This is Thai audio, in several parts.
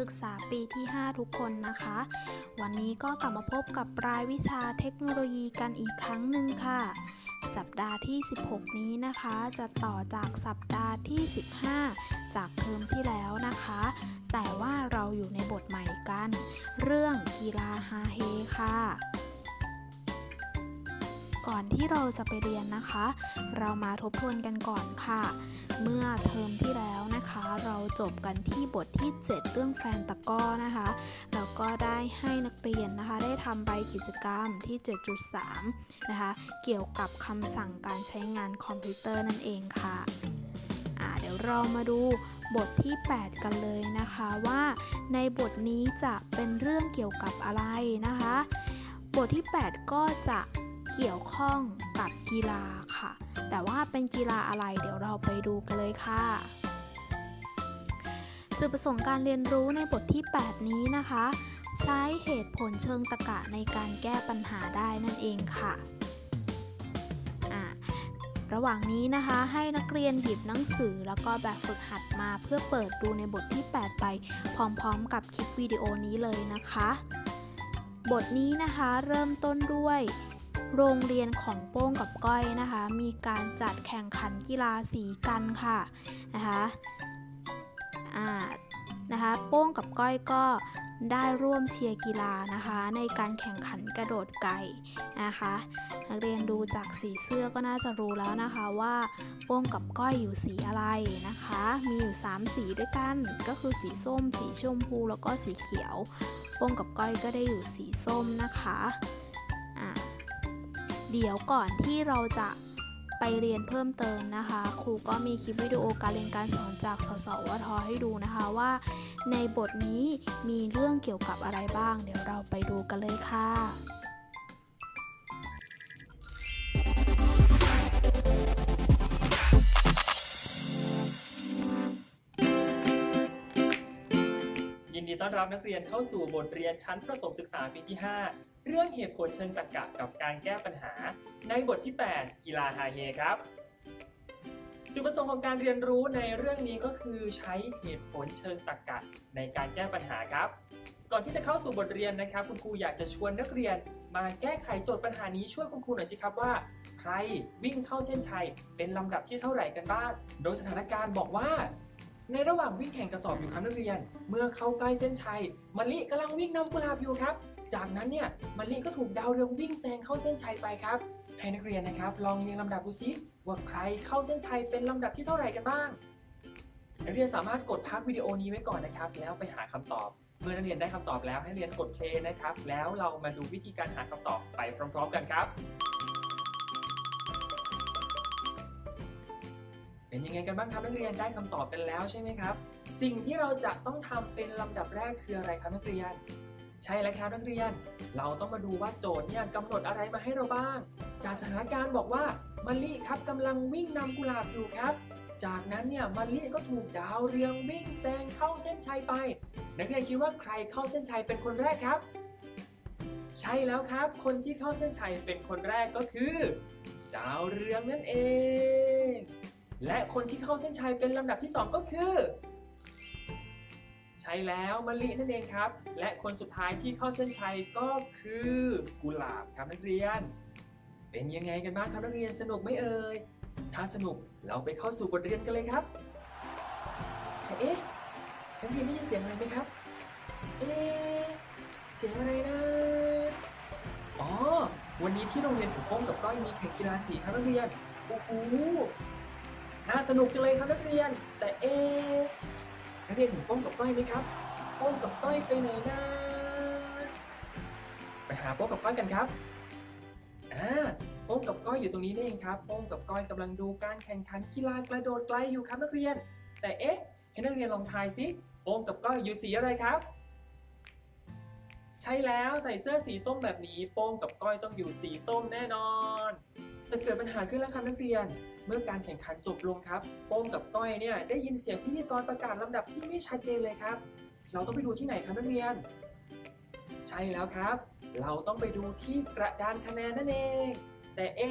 ศึกษาปีที่ 5 ทุกคนนะคะ วันนี้ก็กลับมาพบกับรายวิชาเทคโนโลยีกันอีกครั้งหนึ่งค่ะ สัปดาห์ที่ 16 นี้นะคะ จะต่อจากสัปดาห์ที่ 15 จากเทอมที่แล้วนะคะ แต่ว่าเราอยู่ในบทใหม่กัน เรื่องกีฬาฮาเฮค่ะก่อนที่เราจะไปเรียนนะคะ เรามาทบทวนกันก่อนค่ะ เมื่อเทอมที่แล้ว นะคะ เราจบกันที่บทที่ 7 เรื่องแฟนตะก้อนะคะแล้วก็ได้ให้นักเรียนนะคะ ได้ทำใบกิจกรรมที่ 7.3 นะคะ เกี่ยวกับคำสั่งการใช้งานคอมพิวเตอร์นั่นเองค่ะอ่าเดี๋ยวเรามาดูบทที่ 8 กันเลยนะคะว่าในบทนี้จะเป็นเรื่องเกี่ยวกับอะไรนะคะ บทที่ 8 ก็จะเกี่ยวข้องกับกีฬาค่ะ แต่ว่าเป็นกีฬาอะไรเดี๋ยวเราไปดูกันเลยค่ะ จุดประสงค์การเรียนรู้ในบทที่ 8 นี้นะคะ ใช้เหตุผลเชิงตรรกะในการแก้ปัญหาได้นั่นเองค่ะอะระหว่างนี้นะคะให้นักเรียนหยิบหนังสือแล้วก็แบบฝึกหัดมาเพื่อเปิดดูในบทที่ 8 ไป พร้อมๆ กับคลิปวิดีโอนี้เลยนะคะ บทนี้นะคะเริ่มต้นด้วย โรงเรียนของโป้งกับก้อยนะคะ มีการจัดแข่งขันกีฬาสีกันค่ะนะคะ อ่านะคะโป้งกับก้อยก็ได้ร่วมเชียร์กีฬานะคะ ในการแข่งขันกระโดดไก่นะคะนักเรียนดูจากสีเสื้อก็น่าจะรู้แล้วนะคะว่าโป้งกับก้อยอยู่สีอะไรนะคะ มีอยู่ 3 สีด้วยกันก็คือสีส้ม สีชมพูแล้วก็สีเขียวโป้งกับก้อยก็ได้อยู่สีส้มนะคะเดี๋ยวก่อนที่เราจะ ไปเรียนเพิ่มเติมนะคะ ครูก็มีคลิปวิดีโอการเรียนการสอนจากสสวทให้ดูนะคะว่า ในบทนี้มีเรื่องเกี่ยวกับอะไรบ้าง เดี๋ยวเราไปดูกันเลยค่ะยินดีต้อนรับนักเรียนเข้าสู่บทเรียนชั้นประถมศึกษาปีที่ 5 เรื่องเหตุผลเชิงตรรกะกับการแก้ปัญหา ในบทที่ 8 กีฬาฮาเฮครับ จุดประสงค์ของการเรียนรู้ในเรื่องนี้ก็คือใช้เหตุผลเชิงตรรกะในการแก้ปัญหาครับ ก่อนที่จะเข้าสู่บทเรียนนะครับ คุณครูอยากจะชวนนักเรียน มาแก้ไขโจทย์ปัญหานี้ช่วยคุณครูหน่อยสิครับว่า ใครวิ่งเข้าเส้นชัย เป็นลำดับที่เท่าไหร่กันบ้าง โดยสถานการณ์บอกว่าในระหว่างวิ่งแข่งกระสอบอยู่ครับนักเรียน เมื่อเข้าใกล้เส้นชัยมะลิกำลังวิ่งนำกุหลาบอยู่ครับ จากนั้นเนี่ยมะลิก็ถูกดาวเรืองวิ่งแซงเข้าเส้นชัยไปครับ ให้นักเรียนนะครับลองเรียงลำดับดูซิว่าใครเข้าเส้นชัยเป็นลำดับที่เท่าไหร่กันบ้าง นักเรียนสามารถกดพักวิดีโอนี้ไว้ก่อนนะครับ แล้วไปหาคำตอบ เมื่อนักเรียนได้คำตอบแล้วให้เรียนกดเพลย์นะครับ แล้วเรามาดูวิธีการหาคำตอบไปพร้อม ๆ กันครับ เป็นยังไงกันบ้างครับนักเรียนได้คำตอบกันแล้วใช่ไหมครับ สิ่งที่เราจะต้องทำเป็นลำดับแรกคืออะไรครับนักเรียน ใช่แล้วครับนักเรียน เราต้องมาดูว่าโจทย์เนี่ยกำหนดอะไรมาให้เราบ้าง จากสถานการณ์บอกว่ามะลิครับกำลังวิ่งนำกุหลาบอยู่ครับ จากนั้นเนี่ยมะลิก็ถูกดาวเรืองวิ่งแซงเข้าเส้นชัยไป นักเรียนคิดว่าใครเข้าเส้นชัยเป็นคนแรกครับ ใช่แล้วครับ คนที่เข้าเส้นชัยเป็นคนแรกก็คือ ดาวเรืองนั่นเอง และคนที่เข้าเส้นชัยเป็นลำดับที่ 2 ก็คือ ช่แล้วมะลินั่นเองครับ และคนสุดท้ายที่เข้าเส้นชัยก็คือกุหลาบครับนักเรียน เป็นยังไงกันบ้างครับนักเรียนสนุกไหมเอ่ยถ้าสนุกเราไปเข้าสู่บทเรียนกันเลยครับแต่เอ๊ะนักเรียนได้ยินเสียงอะไรไหมครับเอ๊ะเสียงอะไรนะอ๋อวันนี้ที่โรงเรียนของโป้งกับก้อยมีแข่งกีฬาสีครับนักเรียนโอ้โหน่าสนุกจังเลยครับนักเรียน แต่เอ๊ะ นักเรียนเห็นโป้งกับก้อยไหมครับโป้งกับก้อยไปไหนนะไปหาโป้งกับก้อยกันครับอ่าโป้งกับก้อยอยู่ตรงนี้นี่เองครับโป้งกับก้อยกำลังดูการแข่งขันกีฬากระโดดไกลอยู่ครับนักเรียน แต่เอ๊ะให้นักเรียนลองทายสิโป้งกับก้อยอยู่สีอะไรครับ ใช่แล้วใส่เสื้อสีส้มแบบนี้ โป้งกับก้อยต้องอยู่สีส้มแน่นอน แต่เกิดปัญหาขึ้นแล้วครับนักเรียน เมื่อการแข่งขันจบลงครับโป้งกับต้อยเนี่ยได้ยินเสียงพิธีกรประกาศลำดับที่ไม่ชัดเจนเลยครับ เราต้องไปดูที่ไหนครับนักเรียน ใช่แล้วครับ เราต้องไปดูที่กระดานคะแนนนั่นเอง แต่เอ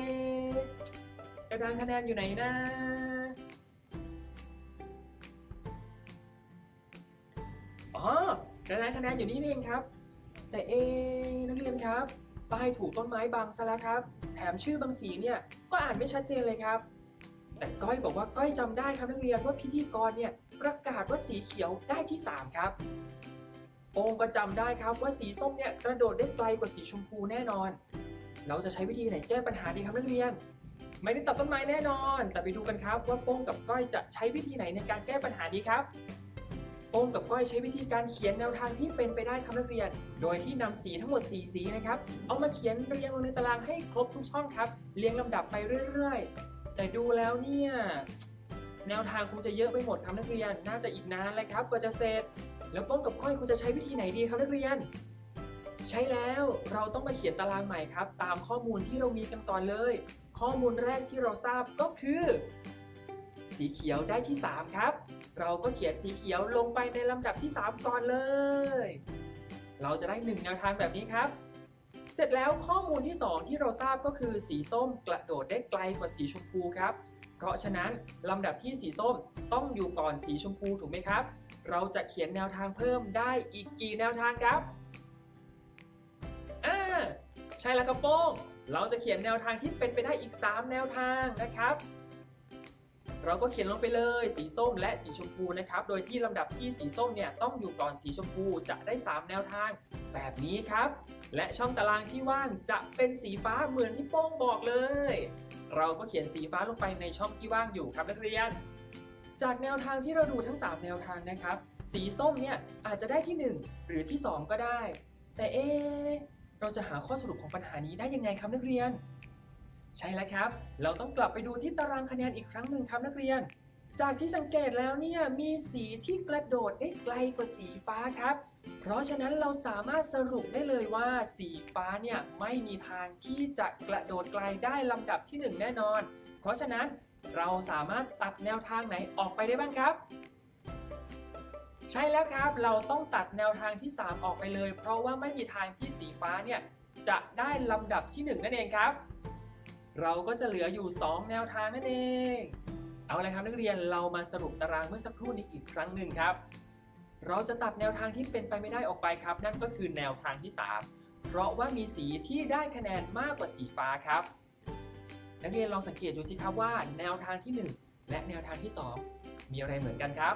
กระดานคะแนนอยู่ไหนนะอ๋อกระดานคะแนนอยู่นี่เองครับ แต่เอนักเรียนครับ ป้ายถูกต้นไม้บังซะแล้วครับ แถมชื่อบางสีเนี่ยก็อ่านไม่ชัดเจนเลยครับ แต่ก้อยบอกว่าก้อยจำได้ครับนักเรียนว่าพิธีกรเนี่ยประกาศว่าสีเขียวได้ที่ 3 ครับโองก็จำได้ครับว่าสีส้มเนี่ยกระโดดได้ไกลกว่าสีชมพูแน่นอน เราจะใช้วิธีไหนแก้ปัญหาดีครับนักเรียน ไม่ได้ตัดต้นไม้แน่นอน แต่ไปดูกันครับว่าโป้งกับก้อยจะใช้วิธีไหนในการแก้ปัญหาดีครับ โป้งกับก้อยใช้วิธีการเขียนแนวทางที่เป็นไปได้ครับนักเรียน โดยที่นำสีทั้งหมด 4 สีนะครับ เอามาเขียนเรียงลงในตารางให้ครบทุกช่องครับ เรียงลำดับไปเรื่อยๆ แต่ดูแล้วเนี่ยแนวทางคงจะเยอะไปหมดครับนักเรียน น่าจะอีกนานเลยครับกว่าจะเสร็จ แล้วโป้งกับก้อยคุณจะใช้วิธีไหนดีครับนักเรียน ใช่แล้วเราต้องมาเขียนตารางใหม่ครับ ตามข้อมูลที่เรามีกันก่อนเลย ข้อมูลแรกที่เราทราบก็คือ สีเขียวได้ที่ 3 ครับ เราก็เขียนสีเขียวลงไปในลำดับที่ 3 ก่อนเลย เราจะได้ 1 แนวทางแบบนี้ครับ เสร็จแล้วข้อมูลที่ 2 ที่เราทราบก็คือสีส้มกระโดดได้ไกลกว่าสีชมพูครับ เพราะฉะนั้นลำดับที่สีส้มต้องอยู่ก่อนสีชมพูถูกไหมครับ เราจะเขียนแนวทางเพิ่มได้อีกกี่แนวทางครับอ่าใช่แล้วครับโป้งเราจะเขียนแนวทางที่เป็นไปได้อีก 3 แนวทางนะครับ เราก็เขียนลงไปเลยสีส้มและสีชมพูนะครับ โดยที่ลำดับที่สีส้มเนี่ยต้องอยู่ก่อนสีชมพูจะได้ 3 แนวทางแบบนี้ครับ และช่องตารางที่ว่างจะเป็นสีฟ้าเหมือนที่โป้งบอกเลย เราก็เขียนสีฟ้าลงไปในช่องที่ว่างอยู่ครับนักเรียน จากแนวทางที่เราดูทั้ง 3 แนวทางนะครับ สีส้มเนี่ยอาจจะได้ที่ 1 หรือที่ 2 ก็ได้ แต่เอเราจะหาข้อสรุปของปัญหานี้ได้ยังไงครับนักเรียน ใช่แล้วครับ เราต้องกลับไปดูที่ตารางคะแนนอีกครั้งหนึ่งครับนักเรียน จากที่สังเกตแล้วเนี่ยมีสีที่กระโดดได้ไกลกว่าสีฟ้าครับ เพราะฉะนั้นเราสามารถสรุปได้เลยว่าสีฟ้าเนี่ยไม่มีทางที่จะกระโดดไกลได้ลำดับที่หนึ่งแน่นอน เพราะฉะนั้นเราสามารถตัดแนวทางไหนออกไปได้บ้างครับใช่แล้วครับ เราต้องตัดแนวทางที่ 3 ออกไปเลย เพราะว่าไม่มีทางที่สีฟ้าเนี่ยจะได้ลำดับที่ 1 นั่นเองครับ เราก็จะเหลืออยู่ 2 แนวทางนั่นเอง เอาละครับนักเรียนเรามาสรุปตารางเมื่อสักครู่นี้อีกครั้งหนึ่งครับ เราจะตัดแนวทางที่เป็นไปไม่ได้ออกไปครับ นั่นก็คือแนวทางที่ 3 เพราะว่ามีสีที่ได้คะแนนมากกว่าสีฟ้าครับ นักเรียนลองสังเกตดูสิครับว่า แนวทางที่ 1 และแนวทางที่ 2 มีอะไรเหมือนกันครับ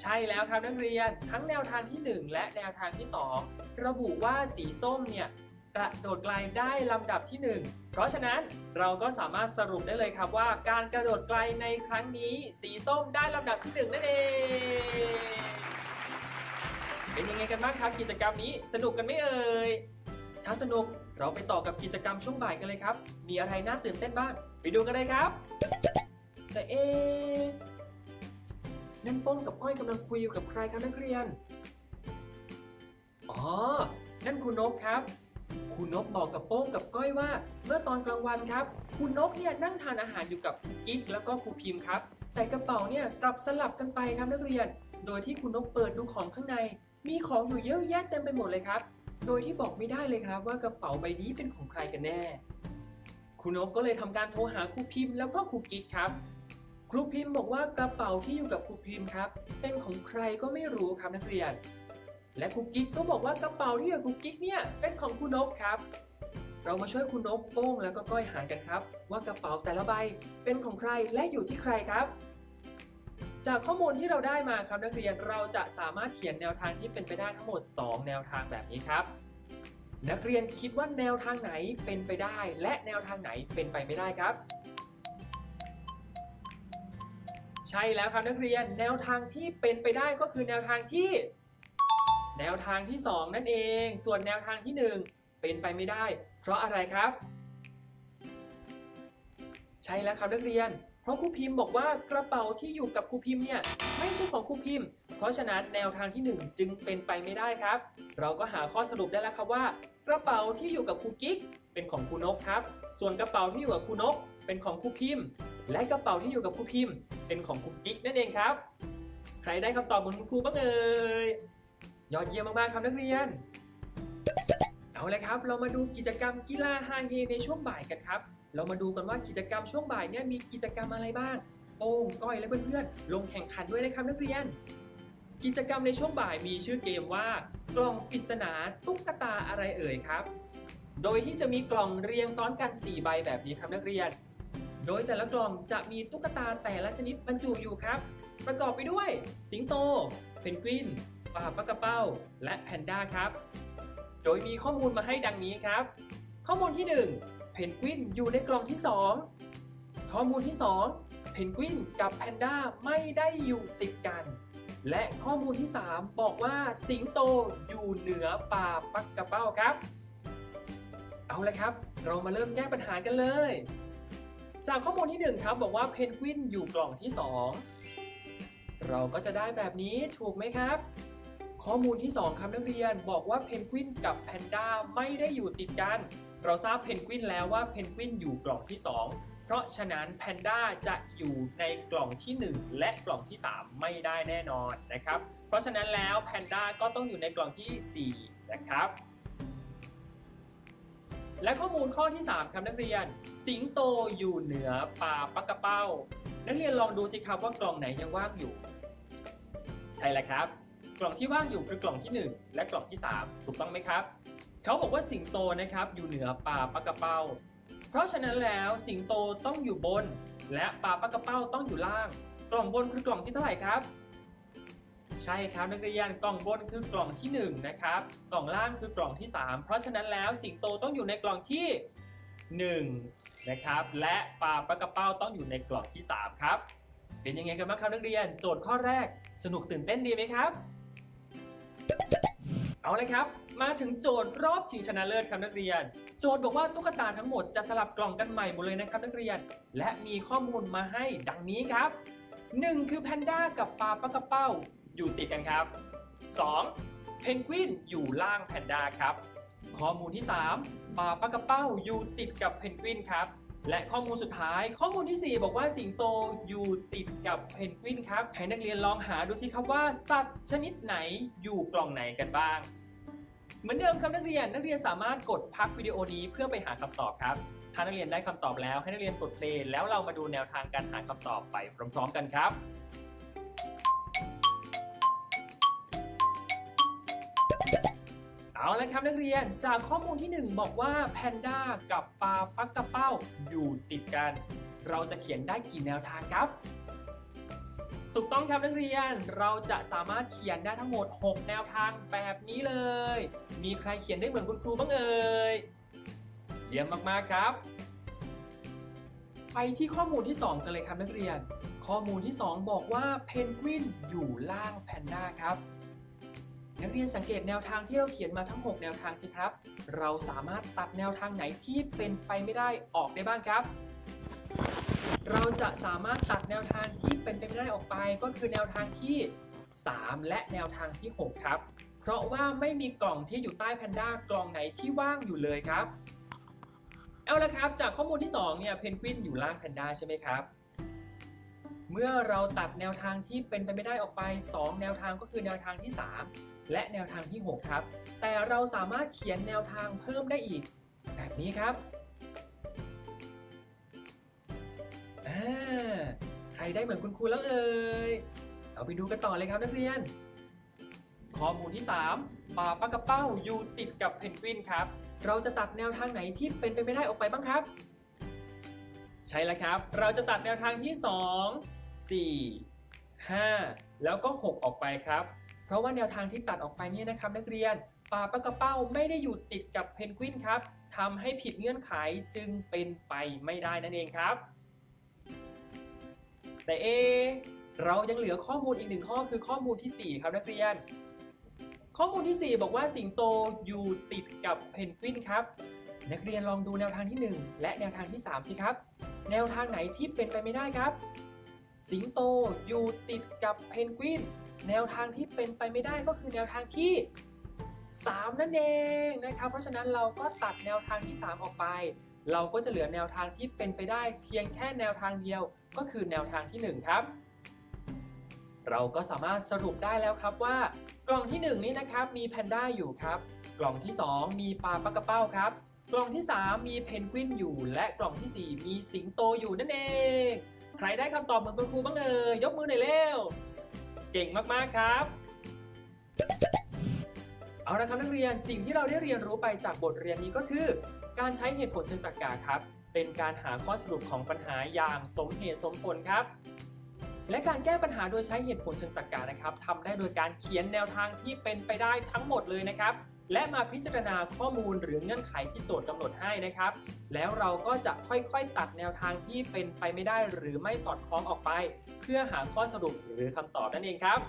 ใช่แล้วครับนักเรียนทั้งแนวทางที่ 1 และแนวทางที่ 2 ระบุว่าสีส้มเนี่ย กระโดดไกลได้ลำดับที่ 1 เพราะฉะนั้นเราก็สามารถสรุปได้เลยครับว่า การกระโดดไกลในครั้งนี้ สีส้มได้ลำดับที่ 1 นั่นเอง เป็นยังไงกันบ้างครับกิจกรรมนี้สนุกกันไหมเอ่ยถ้าสนุกเราไปต่อกับกิจกรรมช่วงบ่ายกันเลยครับ มีอะไรน่าตื่นเต้นบ้าง ไปดูกันเลยครับ แต่เอะนั่นป้งกับก้อยกำลังคุยอยู่กับใครครับนักเรียน อ๋อ นั่นคุณนกครับ คุณนกบอกกับโป้งกับก้อยว่า เมื่อตอนกลางวันครับ คุณนกเนี่ยนั่งทานอาหารอยู่กับครูกิ๊กแล้วก็ครูพิมพ์ครับ แต่กระเป๋าเนี่ยกลับสลับกันไปครับนักเรียน โดยที่คุณนกเปิดดูของข้างใน มีของอยู่เยอะแยะเต็มไปหมดเลยครับ โดยที่บอกไม่ได้เลยครับว่ากระเป๋าใบนี้เป็นของใครกันแน่ครูนกก็เลยทำการโทรหาครูพิมพ์แล้วก็ครูกิ๊กครับ ครูพิมพ์บอกว่ากระเป๋าที่อยู่กับครูพิมพ์ครับ เป็นของใครก็ไม่รู้ครับนักเรียน และครูกิ๊กก็บอกว่ากระเป๋าที่อยู่ครูกิ๊กเนี่ยเป็นของครูนกครับ เรามาช่วยครูนกโป้งแล้วก็ก้อยหากันครับ ว่ากระเป๋าแต่ละใบเป็นของใครและอยู่ที่ใครครับ จากข้อมูลที่เราได้มาครับนักเรียนเราจะสามารถเขียนแนวทางที่เป็นไปได้ทั้งหมด 2 แนวทางแบบนี้ครับ นักเรียนคิดว่าแนวทางไหนเป็นไปได้ และแนวทางไหนเป็นไปไม่ได้ครับใช่แล้วครับนักเรียนแนวทางที่เป็นไปได้ก็คือแนวทางที่ แนวทางที่ 2 นั่นเอง ส่วนแนวทางที่ 1 เป็นไปไม่ได้ เพราะอะไรครับ ใช่แล้วครับนักเรียน เพราะครูพิมพ์บอกว่ากระเป๋าที่อยู่กับครูพิมพ์เนี่ยไม่ใช่ของครูพิมพ์ เพราะฉะนั้นแนวทางที่ 1 จึงเป็นไปไม่ได้ครับ เราก็หาข้อสรุปได้แล้วครับว่า กระเป๋าที่อยู่กับครูกิ๊กเป็นของครูนกครับ ส่วนกระเป๋าที่อยู่กับครูนก เป็นของครูพิมพ์ และกระเป๋าที่อยู่กับครูพิมพ์ เป็นของครูกิ๊กนั่นเองครับ ใครได้คำตอบเหมือนคุณครูบ้างเอ่ย ยอดเยี่ยมมากๆครับนักเรียน เอาเลยครับ เรามาดูกิจกรรมกีฬาฮาเฮในช่วงบ่ายกันครับ เรามาดูกันว่ากิจกรรมช่วงบ่ายเนี่ยมีกิจกรรมอะไรบ้าง โป้งก้อยและเพื่อนๆ ลงแข่งขันด้วยนะครับนักเรียน กิจกรรมในช่วงบ่ายมีชื่อเกมว่ากล่องปริศนาตุ๊กตาอะไรเอ่ยครับ โดยที่จะมีกล่องเรียงซ้อนกัน 4 ใบแบบนี้ครับนักเรียน โดยแต่ละกล่องจะมีตุ๊กตาแต่ละชนิดบรรจุอยู่ครับ ประกอบไปด้วย สิงโต เพนกวิน ปลาปักกระเป้า และแพนด้าครับ โดยมีข้อมูลมาให้ดังนี้ครับ ข้อมูลที่ 1 เพนกวินอยู่ในกล่องที่ 2 ข้อมูลที่ 2 เพนกวินกับแพนด้าไม่ได้อยู่ติดกัน และข้อมูลที่ 3 บอกว่าสิงโตอยู่เหนือป่าปักกระเป้าครับ เอาละครับ เรามาเริ่มแก้ปัญหากันเลย จากข้อมูลที่ 1 ครับ บอกว่าเพนกวินอยู่กล่องที่ 2เราก็จะได้แบบนี้ถูกไหมครับ ข้อมูลที่ 2ครับนักเรียนบอกว่าเพนกวินกับแพนด้าไม่ได้อยู่ติดกัน เราทราบเพนกวินแล้วว่าเพนกวินอยู่กล่องที่ 2 เพราะฉะนั้นแพนด้าจะอยู่ในกล่องที่ 1 และกล่องที่ 3 ไม่ได้แน่นอนนะครับ เพราะฉะนั้นแล้วแพนด้าก็ต้องอยู่ในกล่องที่ 4 นะครับและข้อมูลข้อที่ 3ครับนักเรียน สิงโตอยู่เหนือป่าปักกระเป้า นักเรียนลองดูสิครับว่ากล่องไหนยังว่างอยู่ ใช่แล้วครับ กล่องที่ว่างอยู่คือกล่องที่ 1 และกล่องที่ 3 ถูกต้องไหมครับ เขาบอกว่าสิงโตนะครับอยู่เหนือป่าปักกระเป้า เพราะฉะนั้นแล้วสิงโตต้องอยู่บน และป่าปักกระเป้าต้องอยู่ล่าง กล่องบนคือกล่องที่เท่าไหร่ครับ ใช่ครับนักเรียนกล่องบนคือกล่องที่ 1 นะครับ กล่องล่างคือกล่องที่ 3 เพราะฉะนั้นแล้วสิงโตต้องอยู่ในกล่องที่ 1 นะครับ และปลาปลากระเป้าต้องอยู่ในกล่องที่ 3 ครับเป็นยังไงกันบ้างครับนักเรียน โจทย์ข้อแรกสนุกตื่นเต้นดีไหมครับ เอาเลยครับ มาถึงโจทย์รอบชิงชนะเลิศครับนักเรียน โจทย์บอกว่าตุ๊กตาทั้งหมดจะสลับกล่องกันใหม่หมดเลยนะครับนักเรียน และมีข้อมูลมาให้ดังนี้ครับ 1 คือแพนด้ากับปลาปลากระเป้าอยู่ติดกันครับ 2. เพนกวินอยู่ล่างแพนด้าครับ ข้อมูลที่ 3 ปลาปลากระเป้าอยู่ติดกับเพนกวินครับ และข้อมูลสุดท้าย ข้อมูลที่ 4 บอกว่าสิงโตอยู่ติดกับเพนกวินครับให้นักเรียนลองหาดูสิครับว่าสัตว์ชนิดไหนอยู่กล่องไหนกันบ้าง เหมือนเดิมครับนักเรียนนักเรียนสามารถกดพักวิดีโอนี้เพื่อไปหาคำตอบครับ ถ้านักเรียนได้คำตอบแล้วให้นักเรียนกดเพลย์แล้วเรามาดูแนวทางการหาคำตอบไปพร้อม ๆ กันครับ เอาละครับนักเรียนจากข้อมูลที่ 1 บอกว่าแพนด้ากับปลาปักกระเป้าอยู่ติดกัน เราจะเขียนได้กี่แนวทางครับ ถูกต้องครับนักเรียนเราจะสามารถเขียนได้ทั้งหมด 6 แนวทางแบบนี้เลย มีใครเขียนได้เหมือนคุณครูบ้างเอ่ยเยี่ยมมากๆครับ ไปที่ข้อมูลที่ 2 กันเลยครับนักเรียน ข้อมูลที่ 2 บอกว่าเพนกวินอยู่ล่างแพนด้าครับ นักเรียนสังเกตแนวทางที่เราเขียนมาทั้ง 6 แนวทางสิครับ เราสามารถตัดแนวทางไหนที่เป็นไปไม่ได้ออกได้บ้างครับ เราจะสามารถตัดแนวทางที่เป็นไปไม่ได้ออกไป ก็คือแนวทางที่ 3 และแนวทางที่ 6 ครับ เพราะว่าไม่มีกล่องที่อยู่ใต้แพนด้ากล่องไหนที่ว่างอยู่เลยครับ เอาละครับ จากข้อมูลที่2เนี่ยเพนกวินอยู่ล่างแพนด้าใช่ไหมครับ เมื่อเราตัดแนวทางที่เป็นไปไม่ได้ออกไป 2 แนวทางก็คือแนวทางที่ 3 และแนวทางที่ 6 ครับ แต่เราสามารถเขียนแนวทางเพิ่มได้อีก แบบนี้ครับอ่าใครได้เหมือนคุณครูแล้วเอ่ยเราไปดูกันต่อเลยครับนักเรียน ข้อมูลที่ 3ปลาปลากระเป้าอยู่ติดกับเพนกวินครับ เราจะตัดแนวทางไหนที่เป็นไปไม่ได้ออกไปบ้างครับ ใช่แล้วครับ เราจะตัดแนวทางที่ 2 4 5 แล้วก็ 6 ออกไปครับ เพราะว่าแนวทางที่ตัดออกไปเนี่ยนะครับ นักเรียนปลาปลากระเป้าไม่ได้อยู่ติดกับเพนกวินครับทำให้ผิดเงื่อนไขจึงเป็นไปไม่ได้นั่นเองครับ แต่เอเรายังเหลือข้อมูลอีกหนึ่งข้อคือข้อมูลที่ 4 ครับนักเรียน ข้อมูลที่ 4 บอกว่าสิงโตอยู่ติดกับเพนกวินครับ นักเรียนลองดูแนวทางที่ 1 และแนวทางที่ 3 สิครับ แนวทางไหนที่เป็นไปไม่ได้ครับ สิงโตอยู่ติดกับเพนกวิน แนวทางที่เป็นไปไม่ได้ก็คือแนวทางที่ 3 นั่นเองนะครับ เพราะฉะนั้นเราก็ตัดแนวทางที่ 3 ออกไป เราก็จะเหลือแนวทางที่เป็นไปได้เพียงแค่แนวทางเดียวก็คือแนวทางที่ 1 ครับ เราก็สามารถสรุปได้แล้วครับว่ากล่องที่ 1 นี้นะครับมีแพนด้าอยู่ครับ กล่องที่ 2 มีปลาปักกระเป้าครับ กล่องที่ 3 มีเพนกวินอยู่ และกล่องทีสี่4 มีสิงโตอยู่นั่นเอง ใครได้คำตอบเหมือนคุณครูบ้างเอ่ยยกมือหน่อยเร็ว เก่งมากๆครับ เอาละครับนักเรียนสิ่งที่เราได้เรียนรู้ไปจากบทเรียนนี้ก็คือ การใช้เหตุผลเชิงตรรกะครับ เป็นการหาข้อสรุปของปัญหาอย่างสมเหตุสมผลครับ และการแก้ปัญหาโดยใช้เหตุผลเชิงตรรกะนะครับทำได้โดยการเขียนแนวทางที่เป็นไปได้ทั้งหมดเลยนะครับ และมาพิจารณาข้อมูลหรือเงื่อนไขที่โจทย์กำหนดให้นะครับ แล้วเราก็จะค่อยๆ ตัดแนวทางที่เป็นไปไม่ได้หรือไม่สอดคล้องออกไป เพื่อหาข้อสรุปหรือคำตอบนั่นเองครับ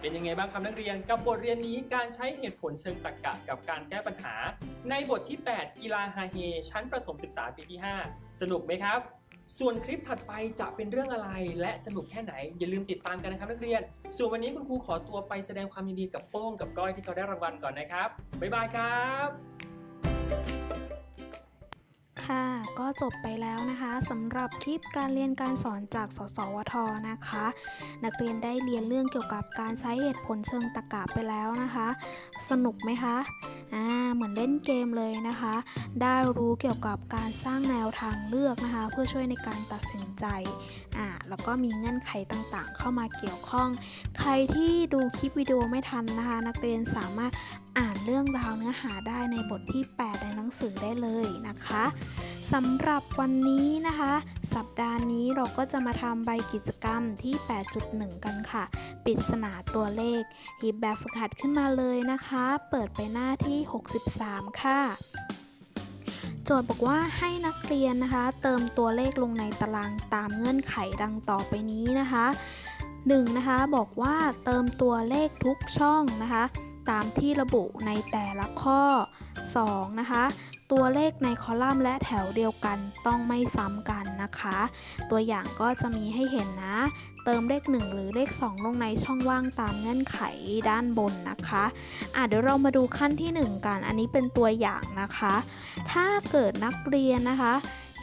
เป็นยังไงบ้างครับนักเรียนกับบทเรียนนี้การใช้เหตุผลเชิงตรรกะกับการแก้ปัญหา ในบทที่ 8 กีฬาฮาเฮชั้นประถมศึกษาปีที่ 5 สนุกไหมครับ ส่วนคลิปถัดไปจะเป็นเรื่องอะไรและสนุกแค่ไหน อย่าลืมติดตามกันนะครับนักเรียน ส่วนวันนี้คุณครูขอตัวไปแสดงความยินดีกับโป้งกับก้อยที่เขาได้รางวัลก่อนนะครับ บ๊ายบายครับ ค่ะ ก็จบไปแล้วนะคะสำหรับคลิปการเรียนการสอนจากสสวทนะคะ นักเรียนได้เรียนเรื่องเกี่ยวกับการใช้เหตุผลเชิงตรรกะไปแล้วนะคะ สนุกไหมคะอ่าเหมือนเล่นเกมเลยนะคะ ได้รู้เกี่ยวกับการสร้างแนวทางเลือกนะคะ เพื่อช่วยในการตัดสินใจอ่าแล้วก็มีเงื่อนไขต่างๆ เข้ามาเกี่ยวข้อง ใครที่ดูคลิปวิดีโอไม่ทันนะคะ นักเรียนสามารถ อ่านเรื่องราวเนื้อหาได้ในบทที่ 8 ในหนังสือได้เลยนะคะสำหรับวันนี้นะคะ สัปดาห์นี้เราก็จะมาทำใบกิจกรรมที่ 8.1 กันค่ะ ปริศนาตัวเลขหยิบแบบฝึกหัดขึ้นมาเลยนะคะ เปิดไปหน้าที่ 63 ค่ะโจทย์บอกว่าให้นักเรียนนะคะ เติมตัวเลขลงในตารางตามเงื่อนไขดังต่อไปนี้นะคะ 1. นะคะบอกว่าเติมตัวเลขทุกช่องนะคะ ตามที่ระบุในแต่ละข้อ 2. นะคะ ตัวเลขในคอลัมน์และแถวเดียวกันต้องไม่ซ้ำกันนะคะ ตัวอย่างก็จะมีให้เห็นนะ เติมเลข 1 หรือเลข 2 ลงในช่องว่างตามเงื่อนไขด้านบนนะคะอะเดี๋ยวเรามาดูขั้นที่ 1 กัน อันนี้เป็นตัวอย่างนะคะ ถ้าเกิดนักเรียนนะคะ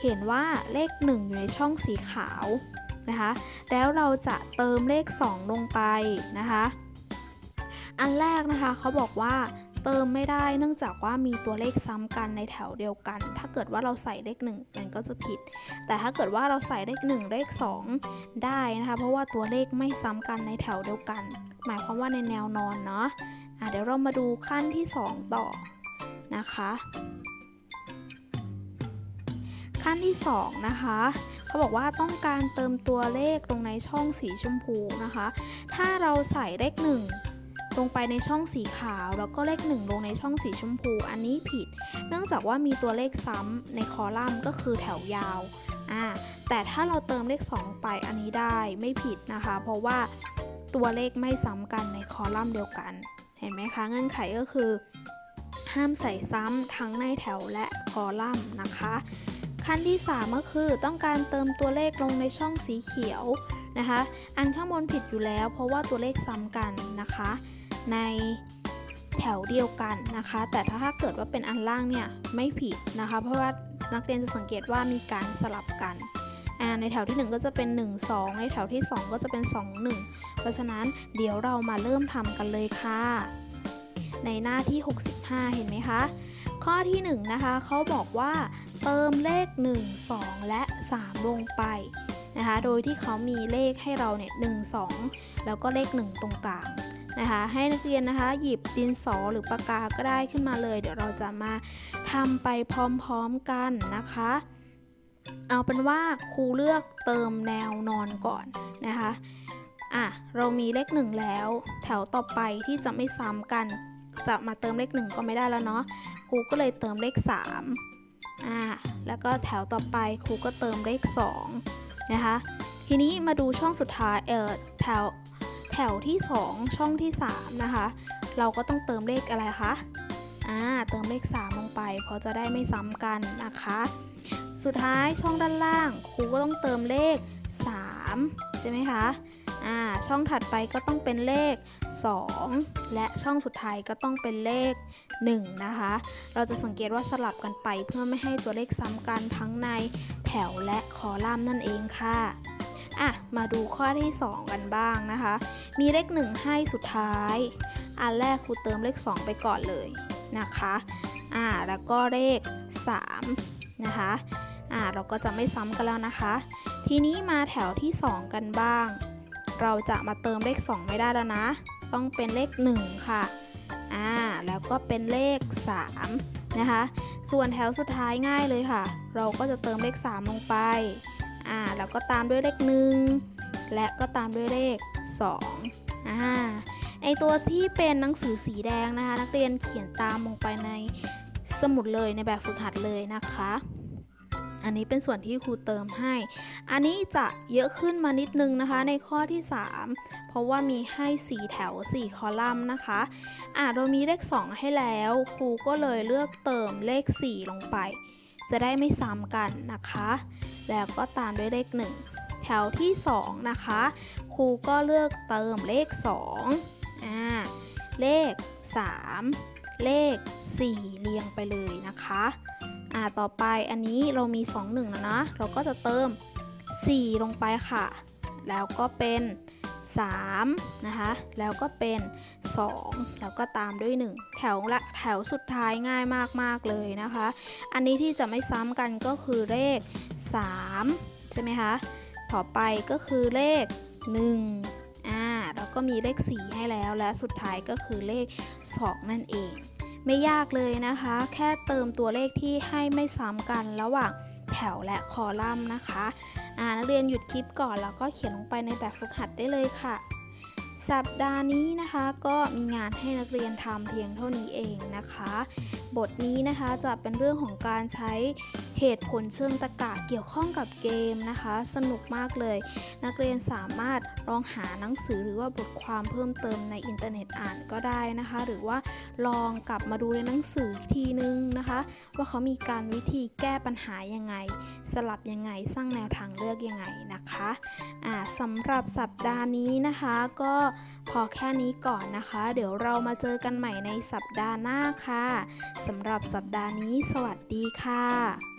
เห็นว่าเลข 1 อยู่ในช่องสีขาวนะคะ แล้วเราจะเติมเลข 2 ลงไปนะคะ อันแรกนะคะเขาบอกว่าเติมไม่ได้เนื่องจากว่ามีตัวเลขซ้ำกันในแถวเดียวกัน ถ้าเกิดว่าเราใส่เลข 1 มันก็จะผิด แต่ถ้าเกิดว่าเราใส่เลข 1 เลข 2 ได้นะคะ เพราะว่าตัวเลขไม่ซ้ำกันในแถวเดียวกัน หมายความว่าในแนวนอนเนาะะเดี๋ยวเรามาดูขั้นที่ 2 ต่อนะคะ ขั้นที่ 2 นะคะเขาบอกว่าต้องการเติมตัวเลขลงในช่องสีชมพูนะคะ ถ้าเราใส่เลข1 ลงไปในช่องสีขาว แล้วก็เลข 1 ลงในช่องสีชมพู อันนี้ผิด เนื่องจากว่ามีตัวเลขซ้ำในคอลัมน์ก็คือแถวยาวอ่าแต่ถ้าเราเติมเลข 2 ไปอันนี้ได้ไม่ผิดนะคะ เพราะว่าตัวเลขไม่ซ้ำกันในคอลัมน์เดียวกัน เห็นไหมคะ เงื่อนไขก็คือ ห้ามใส่ซ้ำทั้งในแถวและคอลัมน์นะคะ ขั้นที่ 3 ก็คือต้องการเติมตัวเลขลงในช่องสีเขียวนะคะ อันข้างบนผิดอยู่แล้ว เพราะว่าตัวเลขซ้ำกันนะคะ ในแถวเดียวกันนะคะ แต่ถ้าเกิดว่าเป็นอันล่างเนี่ยไม่ผิดนะคะ เพราะว่านักเรียนจะสังเกตว่ามีการสลับกันอ่าในแถวที่ 1 ก็จะเป็น 1 2 ในแถวที่ 2 ก็จะเป็น 2 1 เพราะฉะนั้นเดี๋ยวเรามาเริ่มทำกันเลยค่ะ ในหน้าที่ 65 เห็นไหมคะ ข้อที่ 1 นะคะเขาบอกว่าเติมเลข 1 2 และ 3 ลงไปนะคะ โดยที่เขามีเลขให้เราเนี่ย 1 2 แล้วก็เลข 1 ตรงกลาง นะคะ ให้นักเรียนนะคะ หยิบดินสอหรือปากกาก็ได้ขึ้นมาเลย เดี๋ยวเราจะมาทำไปพร้อมๆกันนะคะ เอาเป็นว่าครูเลือกเติมแนวนอนก่อนนะคะอะเรามีเลข1แล้ว แถวต่อไปที่จะไม่ซ้ำกัน จะมาเติมเลข1ก็ไม่ได้แล้วเนาะครูก็เลยเติมเลข3อ่าแล้วก็แถวต่อไปครูก็เติมเลข2นะคะทีนี้มาดูช่องสุดท้ายเออแถว แถวที่ 2 ช่องที่ 3 นะคะ เราก็ต้องเติมเลขอะไรคะอ่าเติมเลข 3 ลงไปเพราะจะได้ไม่ซ้ำกันนะคะ สุดท้ายช่องด้านล่างครูก็ต้องเติมเลข 3 ใช่ไหมคะอ่าช่องถัดไปก็ต้องเป็นเลข 2 และช่องสุดท้ายก็ต้องเป็นเลข 1 นะคะ เราจะสังเกตว่าสลับกันไปเพื่อไม่ให้ตัวเลขซ้ำกันทั้งในแถวและคอลัมน์นั่นเองค่ะ อะ มาดูข้อที่ 2 กันบ้างนะคะ มีเลข 1 ให้สุดท้าย อันแรกครูเติมเลข 2 ไปก่อนเลยนะคะอ่าแล้วก็เลข 3 นะคะอ่าเราก็จะไม่ซ้ำกันแล้วนะคะ ทีนี้มาแถวที่ 2 กันบ้าง เราจะมาเติมเลข 2 ไม่ได้แล้วนะ ต้องเป็นเลข 1 ค่ะอ่าแล้วก็เป็นเลข 3 นะคะ ส่วนแถวสุดท้ายง่ายเลยค่ะ เราก็จะเติมเลข 3 ลงไป อ่าแล้วก็ตามด้วยเลข1และก็ตามด้วยเลข2อ่าไอตัวที่เป็นหนังสือสีแดงนะคะ นักเรียนเขียนตามลงไปในสมุดเลยในแบบฝึกหัดเลยนะคะ อันนี้เป็นส่วนที่ครูเติมให้ อันนี้จะเยอะขึ้นมานิดนึงนะคะ ในข้อที่ 3 เพราะว่ามีให้ 4 แถว 4 คอลัมน์นะคะอ่าเรามีเลข 2 ให้แล้ว ครูก็เลยเลือกเติมเลข 4 ลงไป จะได้ไม่ซ้ำกันนะคะ แล้วก็ตามด้วยเลข 1 แถวที่ 2 นะคะ ครูก็เลือกเติมเลข2อ่าเลข 3 เลข 4 เรียงไปเลยนะคะอ่าต่อไปอันนี้เรามี 2 1 แล้วนะ เราก็จะเติม 4 ลงไปค่ะ แล้วก็เป็น3นะคะ แล้วก็เป็น 2 แล้วก็ตามด้วย 1 แถวละแถวสุดท้ายง่ายมากๆเลยนะคะ อันนี้ที่จะไม่ซ้ำกันก็คือเลข 3 ใช่ไหมคะ ต่อไปก็คือเลข 1 อ่าแล้วก็มีเลข 4 ให้แล้วและสุดท้ายก็คือเลข 2 นั่นเอง ไม่ยากเลยนะคะ แค่เติมตัวเลขที่ให้ไม่ซ้ำกันระหว่างแถวและคอลัมน์นะคะอ่านักเรียนหยุดคลิปก่อนแล้วก็เขียนลงไปในแบบฝึกหัดได้เลยค่ะ สัปดาห์นี้นะคะก็มีงานให้นักเรียนทำเพียงเท่านี้เองนะคะ บทนี้นะคะจะเป็นเรื่องของการใช้ เหตุผลเชิงตรรกะเกี่ยวข้องกับเกมนะคะ สนุกมากเลย นักเรียนสามารถลองหาหนังสือหรือว่าบทความเพิ่มเติมในอินเทอร์เน็ตอ่านก็ได้นะคะ หรือว่าลองกลับมาดูในหนังสือทีนึงนะคะ ว่าเขามีการวิธีแก้ปัญหายังไง สลับยังไงสร้างแนวทางเลือกยังไงนะคะอ่าสำหรับสัปดาห์นี้นะคะ ก็พอแค่นี้ก่อนนะคะ เดี๋ยวเรามาเจอกันใหม่ในสัปดาห์หน้าค่ะสำหรับสัปดาห์นี้ สวัสดีค่ะ